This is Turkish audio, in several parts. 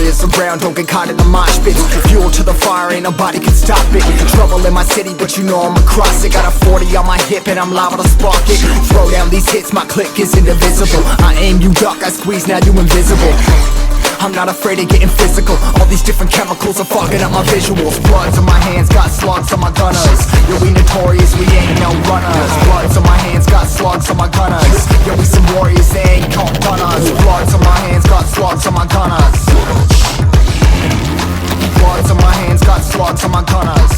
warriors around, don't get caught in the mosh pit. Fuel to the fire, ain't nobody can stop it. Trouble in my city, but you know I'm across it. Got a 40 on my hip and I'm liable to spark it. Throw down these hits, my click is indivisible. I aim, you duck, I squeeze, now you invisible. I'm not afraid of getting physical. All these different chemicals are fogging up my visuals. Bloods on my hands, got slugs on my gunners. Yo, we notorious, we ain't no runners. Bloods on my hands, got slugs on my gunners. Yo, we some warriors, they ain't called gunners. Bloods on my hands, got slugs on my gunners. Bloods on my hands, got slugs on my gunners.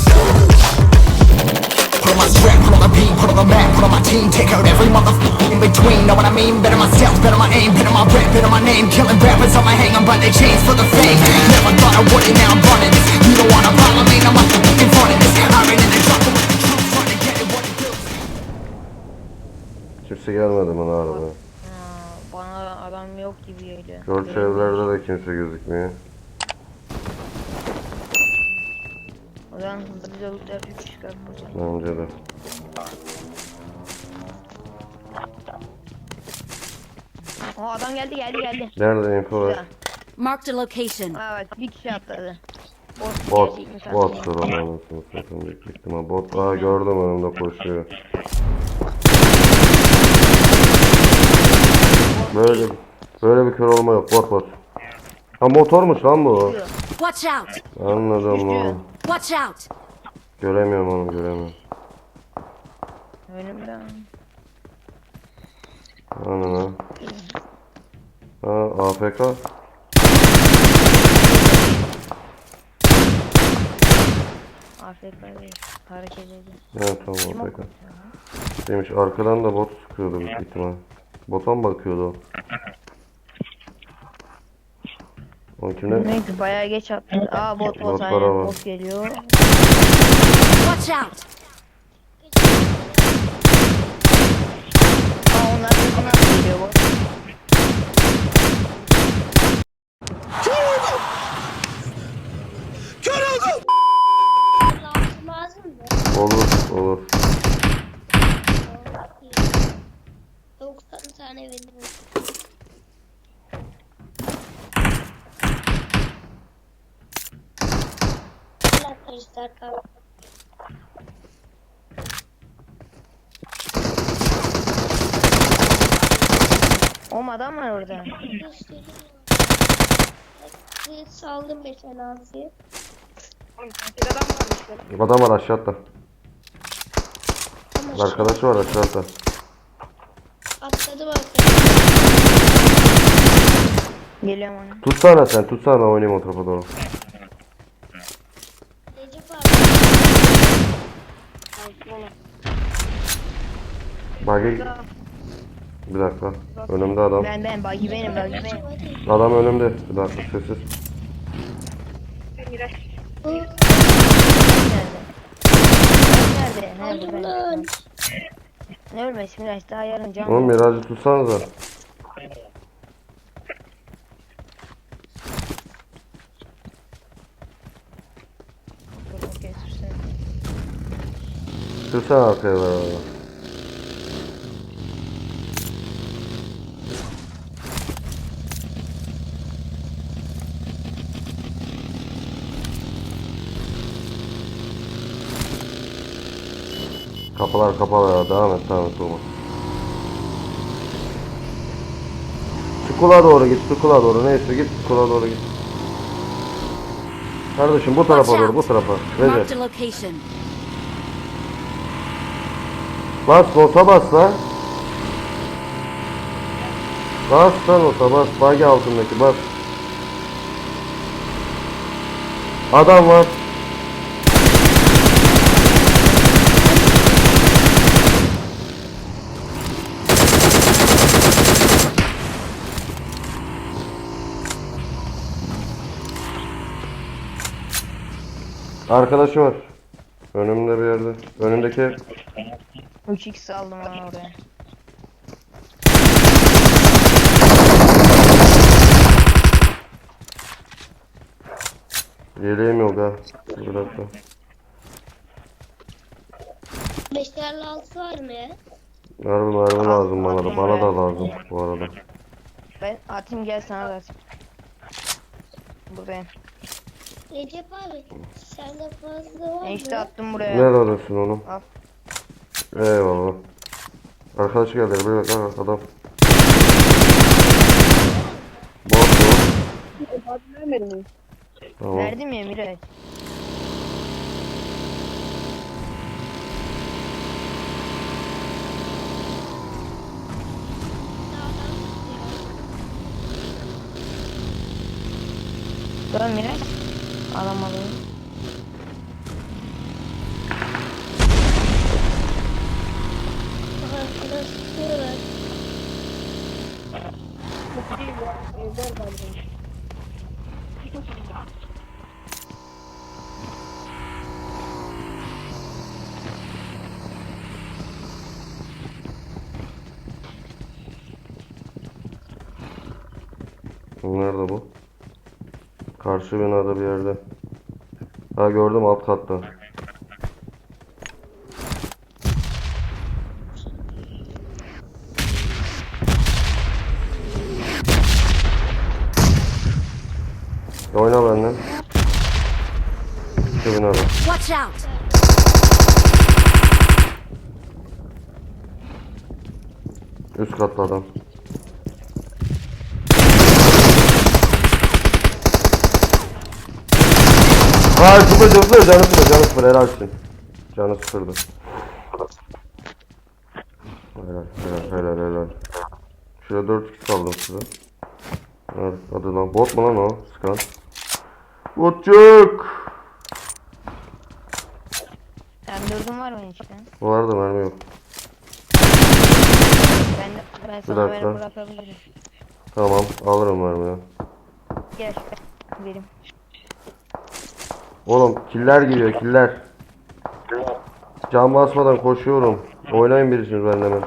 Put on my strap, put on the beat, put on the map, put on my team Take out every motherfucker in between, know what I mean? Better myself, better my aim, better rep, better my name Killing rappers on my hang, I'm by their chains for the fame Never thought I would it, now I'm running this You don't wanna follow me, I'm in front of this I ran in the jungle with the troops, trying to get it what it feels Kimse gelmedi bana araba. Ha, bana adam yok gibi geliyor. George evlerde de kimse gözükmüyor. O zaman hızlı lootlar 3 çıkartmayacağım. Bence de. O adam geldi geldi geldi. Nerede info var? Marked a location. Bak bir kişi atladı. Bot, Bot. Bottur o anasını satayım büyük ihtimal. Bot. Aa gördüm önümde koşuyor. Böyle böyle bir kör olma yok. Bot bot. Ha motormuş lan bu. Watch out! Anladım lan. Watch out! Göremiyorum onu göremiyorum. Önümde. Aynen ha. AFK. AFK değil. Hareket ediyor. Evet tamam AFK. Demiş arkadan da bot sıkıyordu büyük ihtimal. Bota mı bakıyordu o? O kimden? Neyse bayağı geç attı. Aa bot bot Botlara aynen bot geliyor. Watch out! Aa onlar da nasıl geliyor bot? Lazım lazım mı? Olur olur. 90 tane veririm. Arkadaşlar. Oğlum adam var orada. Göstereyim. Size saldım mesela Azi'ye. Adam var aşağıda. Ama Arkadaşı var aşağıda. atladım arkadaşlar. Geliyorum ona. Tutsana sen tutsana oynayayım o tarafa doğru. Recep abi. Bagi bir dakika. Önümde adam. Ben ben bagi benim bagi benim. Adam önümde. Bir dakika sessiz. Nerede? Nerede? Nerede? Ne ölmez şimdi daha yarın can. Oğlum Miracı tutsanıza. Sürsene arkaya beraber. Kapılar kapalı ya. Devam et devam et durma. Çukula doğru git, çukula doğru. Neyse git, çukula doğru git. Kardeşim bu tarafa doğru, bu tarafa. Recep. Bas bota bas lan. Bas lan ota bas. Bagi altındaki bas. Adam var. Arkadaşı var. Önümde bir yerde. Önündeki 3x aldım ben oraya. Yeleğim yok ha. Bir dakika. Beşlerle altı var mı ya? Mermi mermi lazım bana da. Bana da lazım bu arada. Ben atayım gel sana da atayım. Buradayım. Recep abi sende fazla var mı? işte attım buraya. Nerede alıyorsun onu? Al. Eyvallah. Arkadaşı geldi. Bir dakika adam. Bot bu. Tamam. Verdim ya Miraç. Dön Miraç. Alamadım. Arkadaş tutuyorlar. Nerede bu? Karşı binada bir yerde. Ha gördüm alt katta. Oyna benden. Şu binada. Watch out! Üst katta adam. Hayır zıpla zıpla canı sıfır canı sıfır helalsin. Canı sıfırdı. Helal helal helal helal. Şuraya 4 kişi saldım size. Evet, hadi lan bot mu lan o? Skan. Botçuk. Sen dördün var mı işte? Var da mermi yok. Ben ben sana dakika. verip bırakabilirim. Tamam alırım mermiyi. Gel. Verim. Oğlum killer geliyor killer. Can basmadan koşuyorum. Oynayın birisiniz benimle hemen.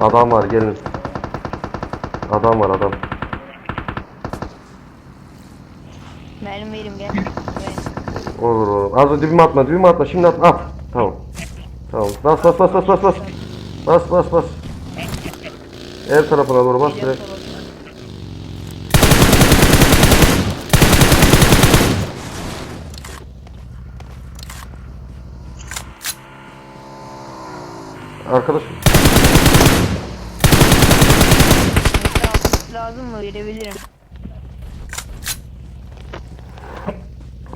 Adam var gelin. Adam var adam. Mermi verim gel. Gel. Olur olur. Da dibime atma dibime atma şimdi atma. At. Tamam. Tamam. Bas bas bas bas bas bas. Bas bas bas. Ev tarafına doğru bas direkt. Arkadaş lazım mı verebilirim.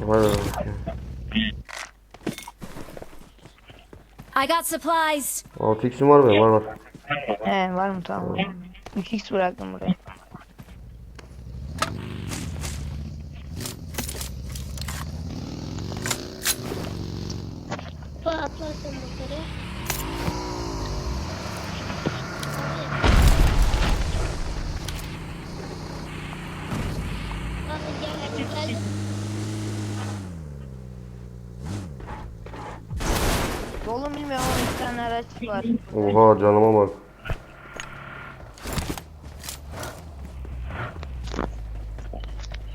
Vay be. I got supplies! 6x'im var benim var var. He var mı tamam. 3x bıraktım buraya. Pa atlarsın yukarı. Abi gel gel. Yolu bilmiyorum ama araç var. Oha canıma bak.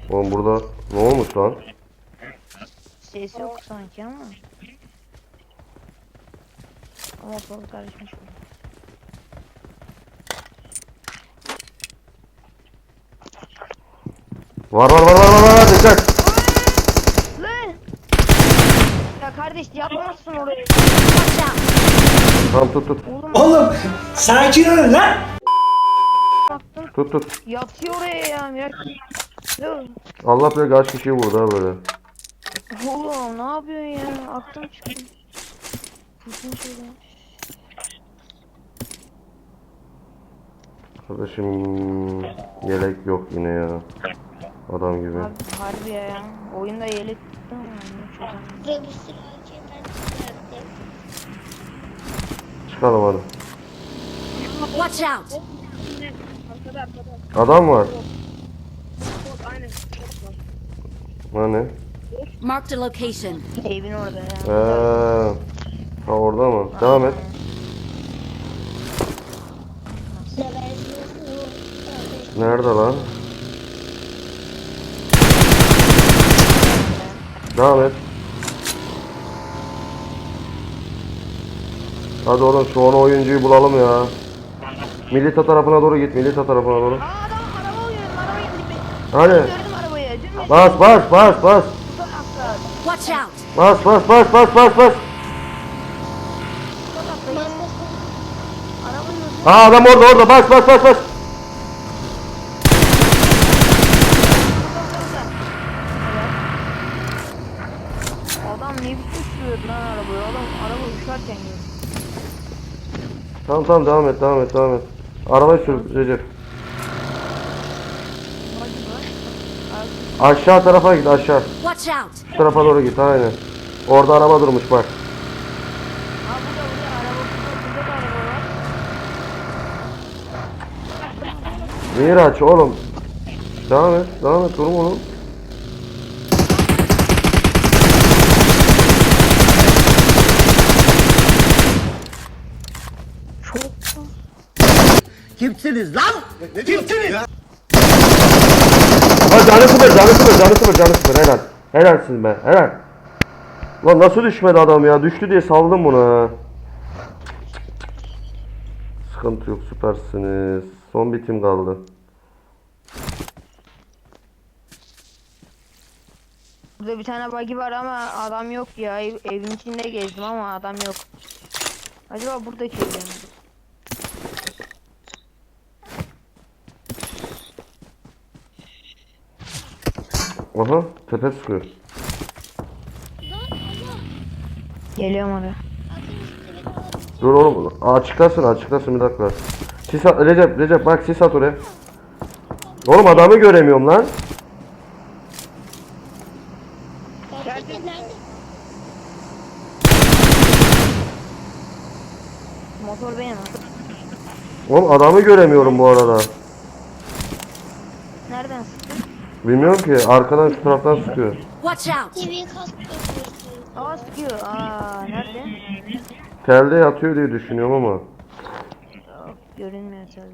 Oğlum burada ne olmuş lan? Ses yok sanki ama. Ama kol karışmış. bu. Var var var var var var dikkat. Lan! Ya kardeş yapmazsın orayı. Tamam tut tut. Oğlum sakin olun lan. Baktım Tut tut. yatıyor oraya ya. Miraç. Dur. Allah bilir kaç kişiyi vurdu ha böyle. Oğlum ne yapıyorsun ya? Aklım çıktı. Kurtun şöyle. Kardeşim yelek yok yine ya. Adam gibi. Abi harbi ya. Oyunda yelek tuttu ama ne çözemem. Burada Çıkalım hadi. Watch out. Adam var. Bot ne? Marked a location. Evin orada ya. Ee, ha orada mı? Devam et. Nerede lan? Devam et. Hadi oğlum şu 10 oyuncuyu bulalım ya. Milita tarafına doğru git. Milita tarafına doğru. Aa adam araba oynuyorum araba indi. Hadi. Gördüm arabayı. Dün Bas bas bas bas. Watch out! Bas bas bas bas bas bas. Aa adam orada orada bas bas bas bas. Adam ne biçim sürüyordu lan arabayı? Adam araba uçarken gördüm. Tamam devam et devam et devam et. Arabayı sür Recep. Aşağı tarafa git aşağı. Watch out! Şu tarafa doğru git aynen. Orada araba durmuş bak. Ha burada burada araba burada, burada da araba var. Miraç oğlum. Devam et devam et durma oğlum. Kimsiniz lan? Kimsiniz? Ha canı sıfır canı sıfır canı sıfır canı sıfır helal. Helalsin be helal. Lan nasıl düşmedi adam ya düştü diye saldım bunu. Sıkıntı yok süpersiniz. Son bitim kaldı. Burada bir tane buggy var ama adam yok ya. Ev, evin içinde gezdim ama adam yok. Acaba buradaki evde mi? Aha tepe sıkıyor. Geliyorum oraya. Dur oğlum açıklasın açıklasın bir dakika. Sis at, Recep Recep bak sis at oraya. Oğlum adamı göremiyorum lan. Motor benim. Oğlum adamı göremiyorum bu arada. Bilmiyorum ki arkadan şu taraftan sıkıyor. Watch out! TV kask yapıyorsun. Aa sıkıyor. Aa nerede? Telde yatıyor diye düşünüyorum ama. Görünmüyor tabii.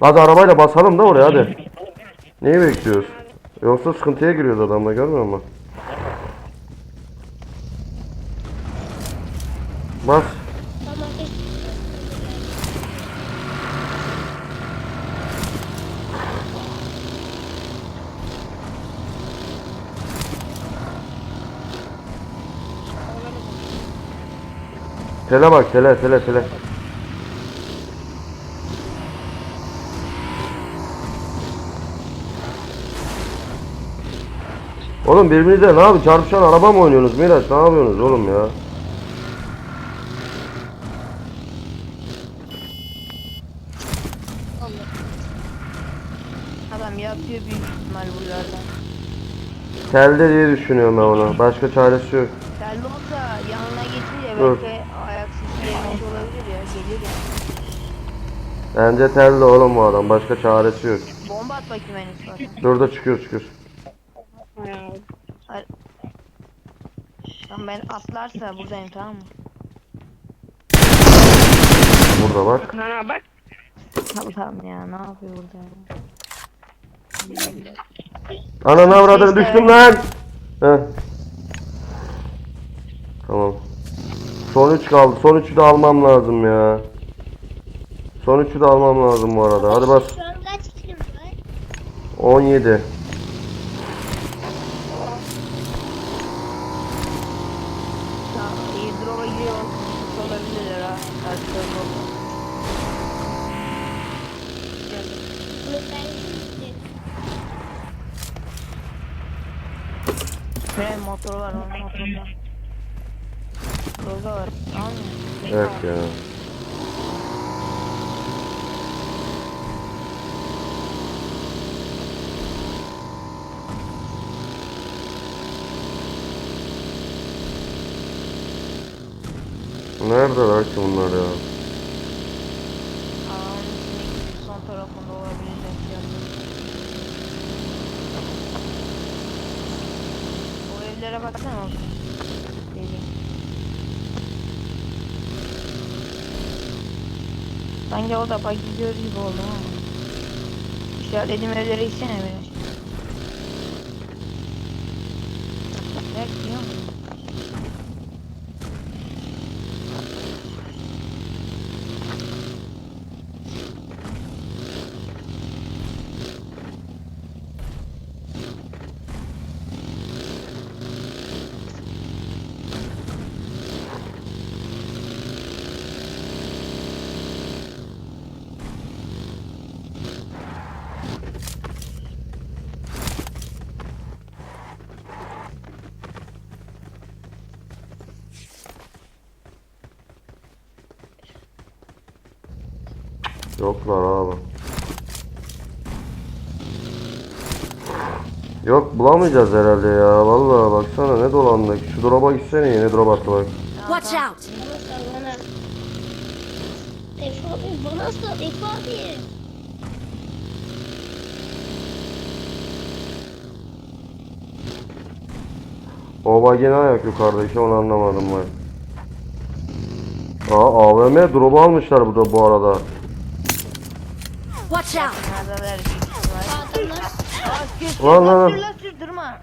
Hadi arabayla basalım da oraya hadi. Neyi bekliyoruz? Yoksa sıkıntıya giriyoruz adamla görmüyor musun? Bas. Tele bak tele tele tele. Oğlum birbirinize ne yapıyorsunuz? Çarpışan araba mı oynuyorsunuz Miraç? Ne yapıyorsunuz oğlum ya? Adam yatıyor büyük ihtimal buralardan. Telde diye düşünüyorum ben ona. Başka çaresi yok. Telli olsa yanına geçince Dur. belki ayak sesi gelmiş olabilir ya. Gelir ya. Bence telde oğlum bu adam. Başka çaresi yok. Bomba at bakayım en üst zaten. Dur da çıkıyor çıkıyor. Tamam ben atlarsa buradayım tamam mı? Burada bak. Tamam tamam ya ne yapıyor burada ya? Ananı avradını düştüm lan. Heh. Tamam. Son 3 kaldı. Son 3'ü de almam lazım ya. Son 3'ü de almam lazım bu arada. Hadi bas. Şu an kaç kilim var? 17. Tamam iyi drop'a giriyor. Olabilirler ha. Karşılarında oldu. Bunu ben gittim. Fren motoru var onun motorunda. Roza var. Tamam mı? Evet ya. Neredeler ki bunlar ya? İçindeki son tarafında olabilirler. O evlere baksana. Deli. Sanki o da bak gidiyor gibi oldu ama. İşaretlediğim evlere gitsene biraz. biliyor musun? Yoklar abi. Yok bulamayacağız herhalde ya. Vallahi baksana ne dolandık. Şu drop'a gitsene yine drop attı bak. Watch out! Efe abi bana sal Efe abi. O bak yine ayak yukarıda işte onu anlamadım ben. Aa AVM drop'u almışlar burada bu arada. Watch out! Neredeler büyük ihtimal. Adamlar sür, Lan, lan, sür, lan, sür, durma.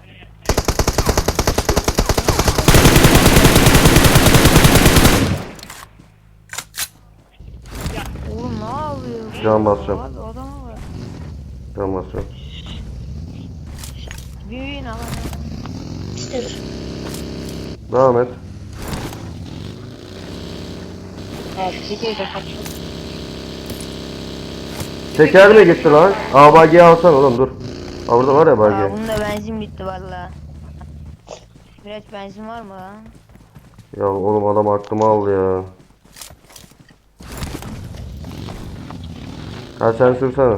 Oğlum ne yapıyor? Can basacağım. Abi adama bak. Can basıyorum. Büyüyün ama. Devam et. Teker mi gitti lan? Aa bagiyi alsana oğlum dur. Aa burada var ya Aa, bagi. bunda benzin bitti valla. Biraz benzin var mı lan? Ya oğlum adam aklımı aldı ya. Ha sen sürsene.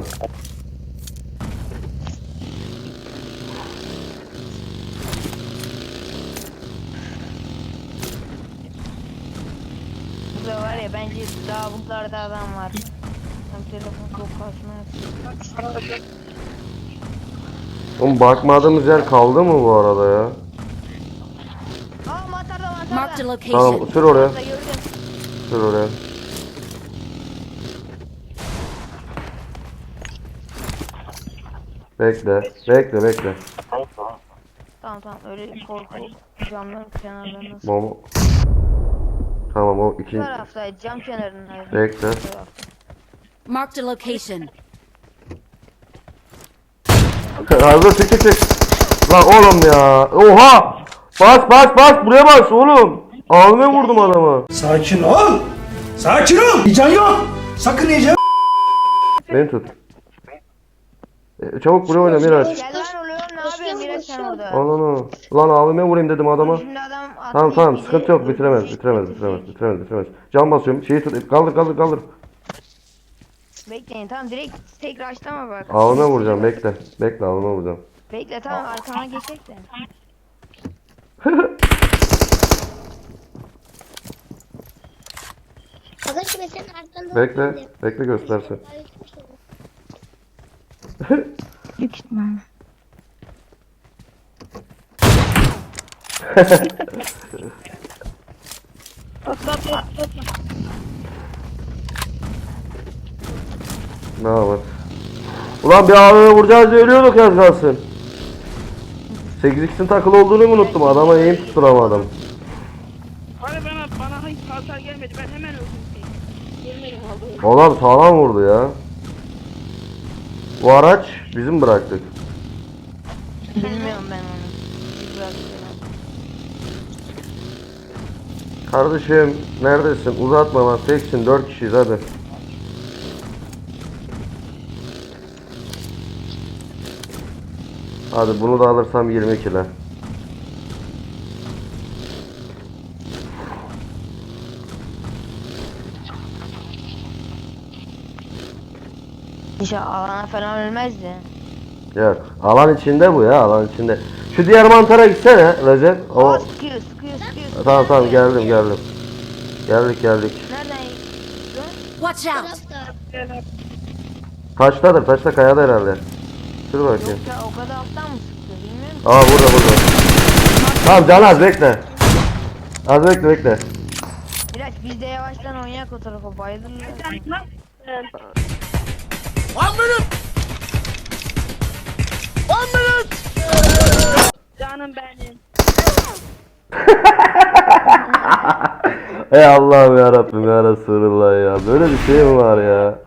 Burada var ya bence daha bunlarda adam var. Tam telefon çok kasma yapıyor. Oğlum bakmadığımız yer kaldı mı bu arada ya? Aa mantarda. Marked a Tamam location. sür oraya. Sür oraya. Bekle. Bekle bekle. Tamam tamam öyle korku camların kenarlarında. Bomba. Tamam o Bu ikinci. taraftaydı cam kenarındaydı. Bekle. Bu tarafta. Marked a location. Arda çık çık çık. Lan oğlum ya. Oha. Bas bas bas buraya bas oğlum. Alnına vurdum adamı. Sakin ol. Sakin ol. Heyecan yok. Sakın heyecan. Beni tut. E, çabuk buraya oyna Miraç. Gel lan oluyor ne yapıyorsun Miraç sen orada? Ananı. Lan abime vurayım dedim adama. Şimdi adam Tamam tamam sıkıntı yok bitiremez bitiremez bitiremez bitiremez bitiremez. Can basıyorum şeyi tut kaldır kaldır kaldır. Bekleyin tamam direkt tek raşlama bak. Abime vuracağım bekle. Bekle abime vuracağım. Bekle tamam arkana geçecek de. Arkadaşım ben senin arkandan Bekle. Bekle göstersin. Büyük ihtimal. Ne yapar? Ulan bir abime vuracağız diye ölüyorduk yaz kalsın. 8x'in takılı olduğunu mu unuttum adama eğim tutturamadım. Hani bana bana hiç hasar gelmedi. Ben hemen öldüm. Yemin aldım. Ulan sağlam vurdu ya. Bu araç bizim bıraktık. Bilmiyorum ben onu. Kardeşim neredesin? Uzatma lan teksin 4 kişiyiz hadi. Hadi bunu da alırsam 20 kilo. İnşallah alana falan ölmezdi. Yok. Alan içinde bu ya alan içinde. Şu diğer mantara gitsene Recep. O Aa sıkıyor sıkıyor sıkıyor. tamam tamam geldim geldim. Geldik geldik. Nereden? Watch out! Taştadır taşta kayada herhalde. Dur bakayım. Yok ya o kadar alttan mı çıktı bilmiyorum. Aa burada burada. Tamam Can az bekle. Az bekle bekle. Biraz biz de yavaştan oynayak o tarafa bayıldım ya. One minute! One minute! Canım benim. Ey Allah'ım ya Rabbim ya Resulullah ya. Böyle bir şey mi var ya?